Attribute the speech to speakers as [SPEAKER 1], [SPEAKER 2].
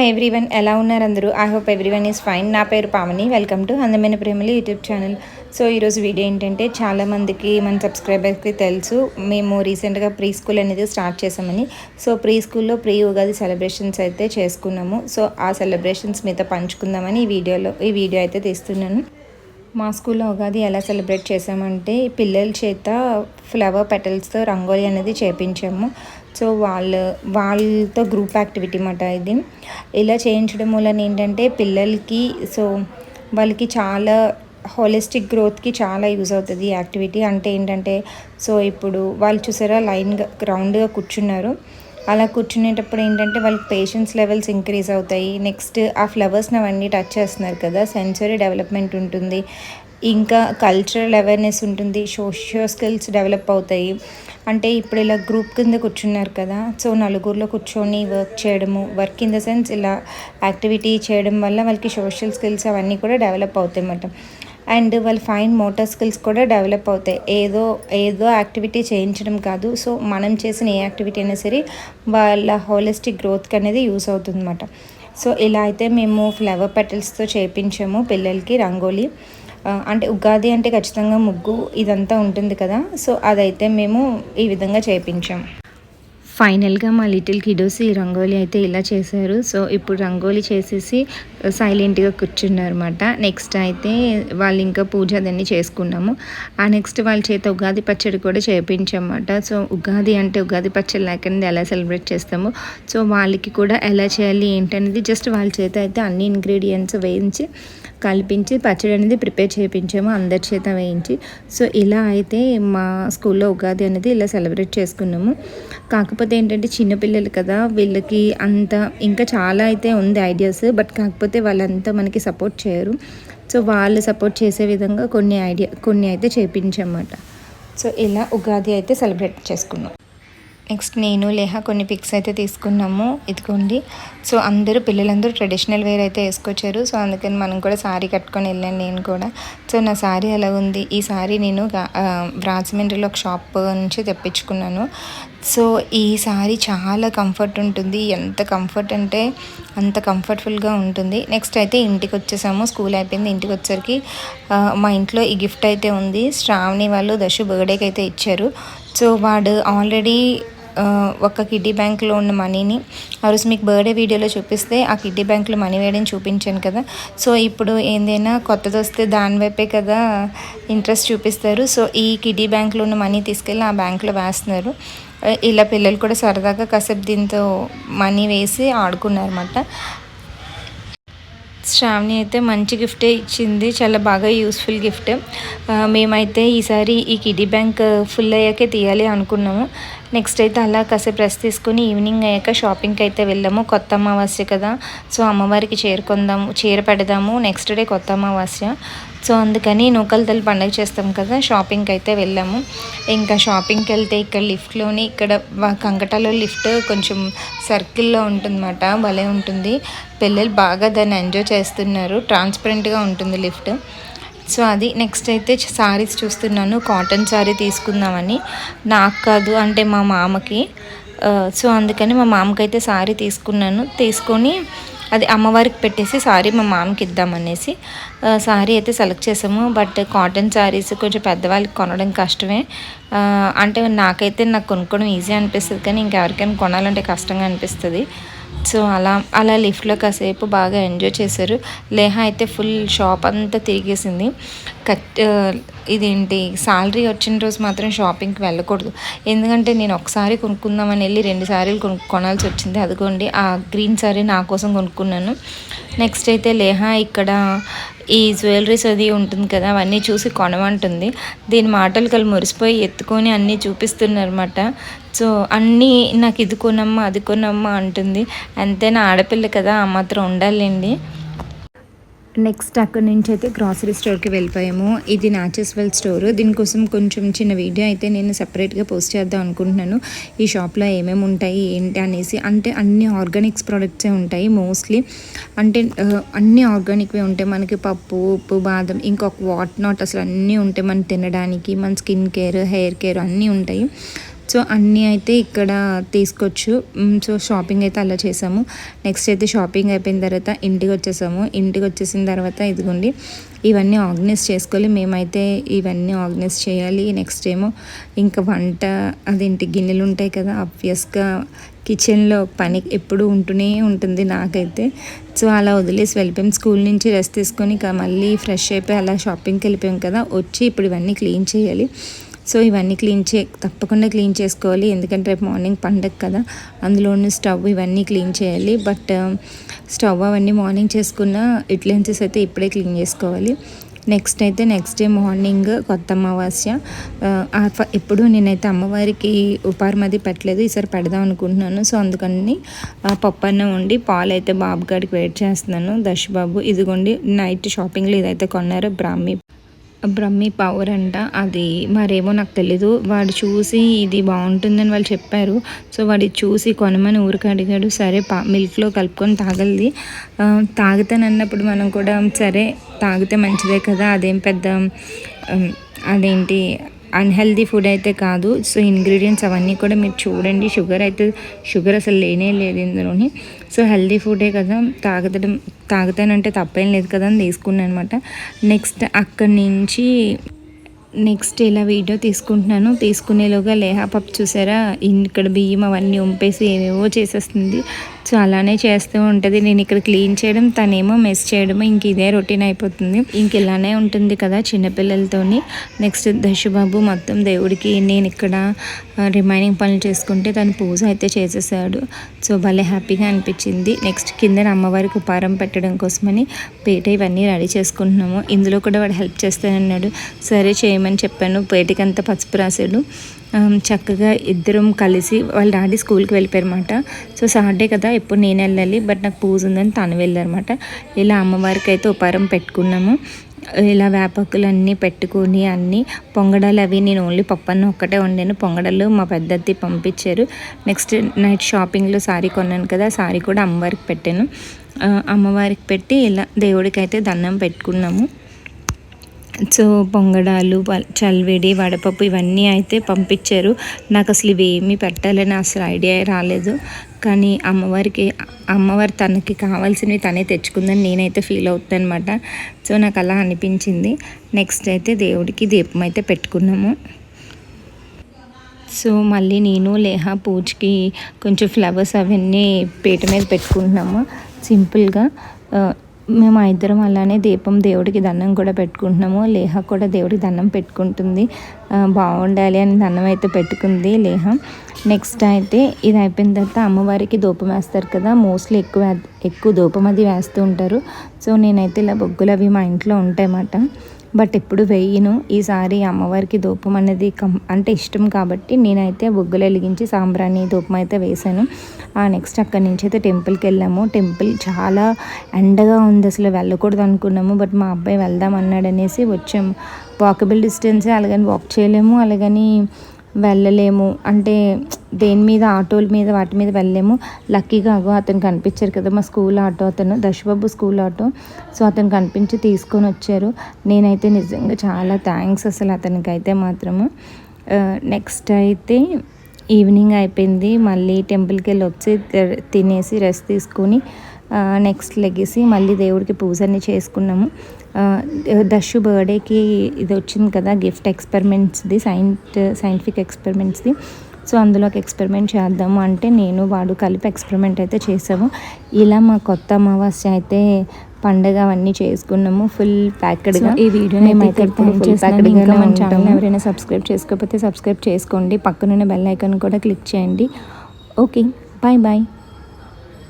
[SPEAKER 1] Hi everyone ఎలా ఉన్నారు అందరూ? I hope everyone is fine నా పేరు పావని. వెల్కమ్ టు అందమైన ప్రేమలు యూట్యూబ్ ఛానల్ సో ఈరోజు వీడియో ఏంటంటే చాలామందికి మన సబ్స్క్రైబర్స్కి తెలుసు మేము రీసెంట్గా ప్రీ స్కూల్ అనేది స్టార్ట్ చేసామని సో ప్రీ స్కూల్లో ప్రీ ఉగాది సెలబ్రేషన్స్ అయితే చేసుకున్నాము. సో ఆ సెలబ్రేషన్స్ మీతో పంచుకుందామని ఈ వీడియోలో ఈ వీడియో అయితే తీస్తున్నాను. మా స్కూల్లో ఉగాది ఎలా సెలబ్రేట్ చేసామంటే పిల్లల చేత ఫ్లవర్ పెటల్స్తో రంగోలీ అనేది చేపించాము. సో వాళ్ళు వాళ్ళతో గ్రూప్ యాక్టివిటీ మాట ఇది. ఇలా చేయించడం వలన ఏంటంటే పిల్లలకి సో వాళ్ళకి చాలా హోలిస్టిక్ గ్రోత్కి చాలా యూజ్ అవుతుంది యాక్టివిటీ. అంటే ఏంటంటే సో ఇప్పుడు వాళ్ళు చూసారా లైన్గా రౌండ్గా కూర్చున్నారు. అలా కూర్చునేటప్పుడు ఏంటంటే వాళ్ళకి పేషెన్స్ లెవెల్స్ ఇంక్రీజ్ అవుతాయి. నెక్స్ట్ ఆ ఫ్లవర్స్ని అవన్నీ టచ్ చేస్తున్నారు కదా సెన్సరీ డెవలప్మెంట్ ఉంటుంది. ఇంకా కల్చరల్ అవేర్నెస్ ఉంటుంది సోషియో స్కిల్స్ డెవలప్ అవుతాయి. అంటే ఇప్పుడు ఇలా గ్రూప్ కింద కూర్చున్నారు కదా సో నలుగురిలో కూర్చొని వర్క్ చేయడము వర్క్ ఇన్ ద సెన్స్ ఇలా యాక్టివిటీ చేయడం వల్ల వాళ్ళకి సోషల్ స్కిల్స్ అవన్నీ కూడా డెవలప్ అవుతాయి అన్నమాట. అండ్ వాళ్ళ ఫైన్ మోటార్ స్కిల్స్ కూడా డెవలప్ అవుతాయి. ఏదో ఏదో యాక్టివిటీ చేయించడం కాదు. సో మనం చేసిన ఏ యాక్టివిటీ అయినా సరే వాళ్ళ హోలిస్టిక్ గ్రోత్కి అనేది యూస్ అవుతుంది అనమాట సో ఇలా అయితే మేము ఫ్లవర్ పెటల్స్తో చేయించాము పిల్లలకి రంగోలీ. అంటే ఉగాది అంటే ఖచ్చితంగా ముగ్గు ఇదంతా ఉంటుంది కదా. సో అదైతే మేము ఈ విధంగా చేయించాము ఫైనల్గా మా లిటిల్ కిడోస్ ఈ రంగోలీ అయితే ఇలా చేశారు. సో ఇప్పుడు రంగోలీ చేసేసి సైలెంట్గా కూర్చున్నారు అనమాట నెక్స్ట్ అయితే వాళ్ళు ఇంకా పూజ అదన్నీ చేసుకున్నాము. ఆ నెక్స్ట్ వాళ్ళ చేత ఉగాది పచ్చడి కూడా చేయించమాట సో ఉగాది అంటే ఉగాది పచ్చడి లేకుండా ఎలా సెలబ్రేట్ చేస్తాము? సో వాళ్ళకి కూడా ఎలా చేయాలి ఏంటనేది జస్ట్ వాళ్ళ చేత అయితే అన్ని ఇంగ్రీడియంట్స్ వేయించి కల్పించి పచ్చడి అనేది ప్రిపేర్ చేయించాము అందరి చేత వేయించి. సో ఇలా అయితే మా స్కూల్లో ఉగాది అనేది ఇలా సెలబ్రేట్ చేసుకున్నాము. కాకపోతే ఏంటంటే చిన్నపిల్లలు కదా వీళ్ళకి అంత ఇంకా చాలా అయితే ఉంది ఐడియాస్ బట్ కాకపోతే వాళ్ళంతా మనకి సపోర్ట్ చేయరు. సో వాళ్ళు సపోర్ట్ చేసే విధంగా కొన్ని ఐడియా కొన్ని అయితే చేయించమాట సో ఇలా ఉగాది అయితే సెలబ్రేట్ చేసుకున్నాం. నెక్స్ట్ నేను లేహ కొన్ని పిక్స్ అయితే తీసుకున్నాము. ఇదిగోండి. సో అందరూ పిల్లలందరూ ట్రెడిషనల్ వేర్ అయితే వేసుకొచ్చారు. సో అందుకని మనం కూడా శారీ కట్టుకొని వెళ్ళాను నేను కూడా. సో నా శారీ ఎలా ఉంది? ఈ శారీ నేను రాజమండ్రిలో ఒక షాప్ నుంచి తెప్పించుకున్నాను. సో ఈ శారీ చాలా కంఫర్ట్ ఉంటుంది. ఎంత కంఫర్ట్ అంటే అంత కంఫర్ట్ఫుల్గా ఉంటుంది. నెక్స్ట్ అయితే ఇంటికి వచ్చేసాము. స్కూల్ అయిపోయింది. ఇంటికి వచ్చేసరికి మా ఇంట్లో ఈ గిఫ్ట్ అయితే ఉంది. శ్రావణి వాళ్ళు దశ బర్త్డేకి అయితే ఇచ్చారు. సో వాడు ఆల్రెడీ ఒక కిడ్డీ బ్యాంక్లో ఉన్న మనీని ఆ రోజు మీకు బర్త్డే వీడియోలో చూపిస్తే ఆ కిడ్డీ బ్యాంక్లో మనీ వేయడం చూపించాను కదా. సో ఇప్పుడు ఏందైనా కొత్తది వస్తే దాని వైపే కదా ఇంట్రెస్ట్ చూపిస్తారు. సో ఈ కిడ్డీ బ్యాంక్లో ఉన్న మనీ తీసుకెళ్ళి ఆ బ్యాంక్లో వేస్తున్నారు. ఇలా పిల్లలు కూడా సరదాగా కాసేపు దీంతో మనీ వేసి ఆడుకున్నారన్నమాట. శ్రావణి అయితే మంచి గిఫ్టే ఇచ్చింది. చాలా బాగా యూస్ఫుల్ గిఫ్ట్. మేమైతే ఈసారి ఈ కిడీ బ్యాంక్ ఫుల్ అయ్యాకే తీయాలి అనుకున్నాము. నెక్స్ట్ అయితే అలా కాసేపు రెస్ట్ తీసుకొని ఈవినింగ్ అయ్యాక షాపింగ్కి అయితే వెళ్ళాము. కొత్త అమావాస్య కదా. సో అమ్మవారికి చేరుకుందాము చీర పెడదాము. నెక్స్ట్ డే కొత్త అమావాస్య. సో అందుకని నూకల తల్లి పండుగ చేస్తాం కదా షాపింగ్కి అయితే వెళ్ళాము. ఇంకా షాపింగ్కి వెళ్తే ఇక్కడ లిఫ్ట్లోని ఇక్కడ కంకటాలో లిఫ్ట్ కొంచెం సర్కిల్లో ఉంటుందన్నమాట. భలే ఉంటుంది. పిల్లలు బాగా దాన్ని ఎంజాయ్ చేస్తున్నారు. ట్రాన్స్పరెంట్గా ఉంటుంది లిఫ్ట్ సో అది నెక్స్ట్ అయితే శారీస్ చూస్తున్నాను. కాటన్ శారీ తీసుకుందామని. నాకు కాదు అంటే మా మామకి. సో అందుకని మా మామకి అయితే శారీ తీసుకున్నాను. తీసుకొని అది అమ్మవారికి పెట్టేసి సారీ మా మామకి ఇద్దామనేసి శారీ అయితే సెలెక్ట్ చేసాము. బట్ కాటన్ శారీస్ కొంచెం పెద్దవాళ్ళకి కొనడం కష్టమే. అంటే నాకైతే నాకు కొనుక్కోవడం ఈజీ అనిపిస్తుంది. కానీ ఇంకెవరికైనా కొనాలంటే కష్టంగా అనిపిస్తుంది. సో అలా అలా లిఫ్ట్లో కాసేపు బాగా ఎంజాయ్ చేశారు. లేహ అయితే ఫుల్ షాప్ అంతా తిరిగేసింది. కట్ ఇదేంటి శాలరీ వచ్చిన రోజు మాత్రం షాపింగ్కి వెళ్ళకూడదు. ఎందుకంటే నేను ఒకసారి కొనుక్కుందామని వెళ్ళి రెండు సారీలు కొను కొనాల్సి వచ్చింది. అదిగోండి ఆ గ్రీన్ సారీ నా కోసం కొనుక్కున్నాను. నెక్స్ట్ అయితే లేహా ఇక్కడ ఈ జ్యువెలరీస్ అది ఉంటుంది కదా అవన్నీ చూసి కొనమంటుంది. దీని మాటలు కలు మురిసిపోయి ఎత్తుకొని అన్నీ చూపిస్తున్నారన్నమాట. సో అన్నీ నాకు ఇది కొనమ్మా అది కొనమ్మా అంటుంది. అంతేనా ఆడపిల్ల కదా ఆ మాత్రం ఉండాలండి. నెక్స్ట్ అక్కడ నుంచి అయితే గ్రాసరీ స్టోర్కి వెళ్ళిపోయాము. ఇది నాచెస్ వెల్ స్టోర్ దీనికోసం కొంచెం చిన్న వీడియో అయితే నేను సపరేట్గా పోస్ట్ చేద్దాం అనుకుంటున్నాను. ఈ షాప్లో ఏమేమి ఉంటాయి ఏంటి అనేసి. అంటే అన్ని ఆర్గానిక్స్ ప్రోడక్ట్సే ఉంటాయి మోస్ట్లీ అంటే అన్ని ఆర్గానిక్వే ఉంటాయి. మనకి పప్పు ఉప్పు బాదం ఇంకొక వాట్ నాట్ అసలు అన్నీ ఉంటాయి. మనం తినడానికి మన స్కిన్ కేర్ హెయిర్ కేర్ అన్నీ ఉంటాయి. సో అన్నీ అయితే ఇక్కడ తీసుకోవచ్చు సో షాపింగ్ అయితే అలా చేసాము. నెక్స్ట్ అయితే షాపింగ్ అయిపోయిన తర్వాత ఇంటికి వచ్చేసాము. ఇంటికి వచ్చేసిన తర్వాత ఇదిగోండి ఇవన్నీ ఆర్గనైజ్ చేసుకోవాలి. మేమైతే ఇవన్నీ ఆర్గనైజ్ చేయాలి. నెక్స్ట్ ఏమో ఇంకా వంట అదేంటి గిన్నెలు ఉంటాయి కదా ఆబ్వియస్గా కిచెన్లో పని ఎప్పుడు ఉంటూనే ఉంటుంది నాకైతే. సో అలా వదిలేసి వెళ్ళిపోయాం. స్కూల్ నుంచి రెస్ట్ తీసుకొని ఇక మళ్ళీ ఫ్రెష్ అయిపోయి అలా షాపింగ్కి వెళ్ళిపోయాం కదా వచ్చి ఇప్పుడు ఇవన్నీ క్లీన్ చేయాలి. సో ఇవన్నీ క్లీన్ చే తప్పకుండా క్లీన్ చేసుకోవాలి. ఎందుకంటే రేపు మార్నింగ్ పండగ కదా అందులో ఉన్న స్టవ్ ఇవన్నీ క్లీన్ చేయాలి. బట్ స్టవ్ అవన్నీ మార్నింగ్ చేసుకున్న ఇట్లెన్సెస్ అయితే ఇప్పుడే క్లీన్ చేసుకోవాలి. నెక్స్ట్ అయితే నెక్స్ట్ డే మార్నింగ్ కొత్త అమావాస్య. ఆ, ఫ- ఎప్పుడు నేనైతే అమ్మవారికి ఉపారం అది పెట్టలేదు ఈసారి పెడదాం అనుకుంటున్నాను. సో అందుకని ఆ, పప్పు అన్నం వండి పాలు అయితే బాబు గారికి వెయిట్ చేస్తున్నాను. దశబాబు ఇదిగోండి నైట్ షాపింగ్లో ఇదైతే కొన్నారు బ్రాహ్మి బ్రహ్మి పవర్ అంట. అది మరేమో నాకు తెలీదు. వాడు చూసి ఇది బాగుంటుందని వాళ్ళు చెప్పారు. సో వాడు చూసి కొనమని ఊరికి అడిగాడు. సరే పా మిల్క్లో కలుపుకొని తాగలిది. తాగుతానన్నప్పుడు మనం కూడా సరే తాగితే మంచిదే కదా. అదేం పెద్ద అదేంటి అన్హెల్దీ ఫుడ్ అయితే కాదు. సో ఇంగ్రీడియంట్స్ అవన్నీ కూడా మీరు చూడండి. షుగర్ అయితే షుగర్ అసలు లేనే లేదు ఇందులోని. సో హెల్దీ ఫుడే కదా. తాగడం తాగుతానంటే తప్పేం లేదు కదా అని తీసుకున్నాను అనమాట నెక్స్ట్ అక్కడి నుంచి నెక్స్ట్ ఇలా వీడియో తీసుకుంటున్నాను. తీసుకునేలోగా లేహా పప్పు చూసారా ఇక్కడ బియ్యం అవన్నీ ఉంపేసి ఏవేవో చేసేస్తుంది. సో అలానే చేస్తూ ఉంటుంది. నేను ఇక్కడ క్లీన్ చేయడం తనేమో మెస్ చేయడము ఇంక ఇదే రొటీన్ అయిపోతుంది. ఇంక ఇలానే ఉంటుంది కదా చిన్నపిల్లలతోని. నెక్స్ట్ దశబాబు మొత్తం దేవుడికి నేను ఇక్కడ రిమైనింగ్ పనులు చేసుకుంటే తను పూజ అయితే చేసేసాడు. సో భలే హ్యాపీగా అనిపించింది. నెక్స్ట్ కింద అమ్మవారికి ఉపారం పెట్టడం కోసమని పేట ఇవన్నీ రెడీ చేసుకుంటున్నాము. ఇందులో కూడా వాడు హెల్ప్ చేస్తానన్నాడు. సరే చేయ చేయమని చెప్పాను. పేటకంతా పసుపు రాశాడు. చక్కగా ఇద్దరం కలిసి వాళ్ళ డాడీ స్కూల్కి వెళ్ళిపోయారన్నమాట. సో సాటర్డే కదా ఎప్పుడు నేను వెళ్ళాలి బట్ నాకు పూజ ఉందని తను వెళ్ళారన్నమాట. ఇలా అమ్మవారికి అయితే ఉపారం పెట్టుకున్నాము. ఇలా వేపాకులు అన్నీ పెట్టుకొని అన్నీ పొంగడాలు అవి నేను ఓన్లీ పప్పన్న ఒక్కటే వండాను. పొంగడాలు మా పెద్దది పంపించారు. నెక్స్ట్ నైట్ షాపింగ్లో సారీ కొన్నాను కదా సారీ కూడా అమ్మవారికి పెట్టాను. అమ్మవారికి పెట్టి ఇలా దేవుడికి అయితే దండం పెట్టుకున్నాము. సో పొంగడాలు ప- వడపప్పు ఇవన్నీ అయితే పంపించారు. నాకు అసలు ఇవేమీ పెట్టాలని అసలు ఐడియా రాలేదు. కానీ అమ్మవారికి అమ్మవారు తనకి కావాల్సినవి తనే తెచ్చుకుందని నేనైతే ఫీల్ అవుతాను అనమాట సో నాకు అలా అనిపించింది. నెక్స్ట్ అయితే దేవుడికి దీపం అయితే పెట్టుకున్నాము. సో మళ్ళీ నేను లేహా పూజకి కొంచెం ఫ్లవర్స్ అవన్నీ పీట మీద పెట్టుకుంటున్నాము. సింపుల్గా మేము ఆ ఇద్దరం అలానే దీపం దేవుడికి దండం కూడా పెట్టుకుంటున్నాము. లేహ కూడా దేవుడికి దండం పెట్టుకుంటుంది. బాగుండాలి అని దండం అయితే పెట్టుకుంది లేహ. నెక్స్ట్ అయితే ఇది అయిపోయిన తర్వాత అమ్మవారికి ధూపం వేస్తారు కదా. మోస్ట్లీ ఎక్కువ ఎక్కువ ధూపం అది వేస్తూ ఉంటారు. సో నేనైతే ఇలా బొగ్గులు అవి మా ఇంట్లో ఉంటాయన్నమాట. బట్ ఎప్పుడు వేయను. ఈసారి అమ్మవారికి ధూపం అనేది కం అంటే ఇష్టం కాబట్టి నేనైతే బొగ్గులు వెలిగించి సాంబ్రాణి ధూపం అయితే వేశాను. ఆ నెక్స్ట్ అక్కడి నుంచి అయితే టెంపుల్కి వెళ్ళాము. టెంపుల్ చాలా ఎండగా ఉంది. అసలు వెళ్ళకూడదు అనుకున్నాము. బట్ మా అబ్బాయి వెళ్దాం అన్నాడు అనేసి వచ్చాము. వాకబుల్ డిస్టెన్సే అలాగని వాక్ చేయలేము. అలాగని వెళ్ళలేము. అంటే దేని మీద ఆటోల మీద వాటి మీద వెళ్ళలేము. లక్కీగా అగో అతను కనిపించారు కదా మా స్కూల్ ఆటో. అతను దశబాబు స్కూల్ ఆటో. సో అతను కనిపించి తీసుకొని వచ్చారు. నేనైతే నిజంగా చాలా థ్యాంక్స్ అసలు అతనికైతే మాత్రము. నెక్స్ట్ అయితే ఈవినింగ్ అయిపోయింది. మళ్ళీ టెంపుల్కి వెళ్ళి వచ్చి తినేసి రెస్ట్ తీసుకొని నెక్స్ట్ లెగేసి మళ్ళీ దేవుడికి పూజ అన్నీ చేసుకున్నాము. దశు బర్త్డేకి ఇది వచ్చింది కదా గిఫ్ట్ ఎక్స్పెరిమెంట్స్ది సైంట్ సైంటిఫిక్ ఎక్స్పెరిమెంట్స్ది. సో అందులో ఒక ఎక్స్పెరిమెంట్ చేద్దాము అంటే నేను వాడు కలిపి ఎక్స్పెరిమెంట్ అయితే చేసాము. ఇలా మా కొత్త అమావాస్య అయితే పండగ అవన్నీ చేసుకున్నాము ఫుల్ ప్యాక్డ్గా
[SPEAKER 2] ఈ వీడియో
[SPEAKER 1] మేమైతే
[SPEAKER 2] మన. ఛానల్ ఎవరైనా సబ్స్క్రైబ్ చేసుకోకపోతే సబ్స్క్రైబ్ చేసుకోండి. పక్కనున్న బెల్ ఐకాన్ కూడా క్లిక్ చేయండి. Okay bye bye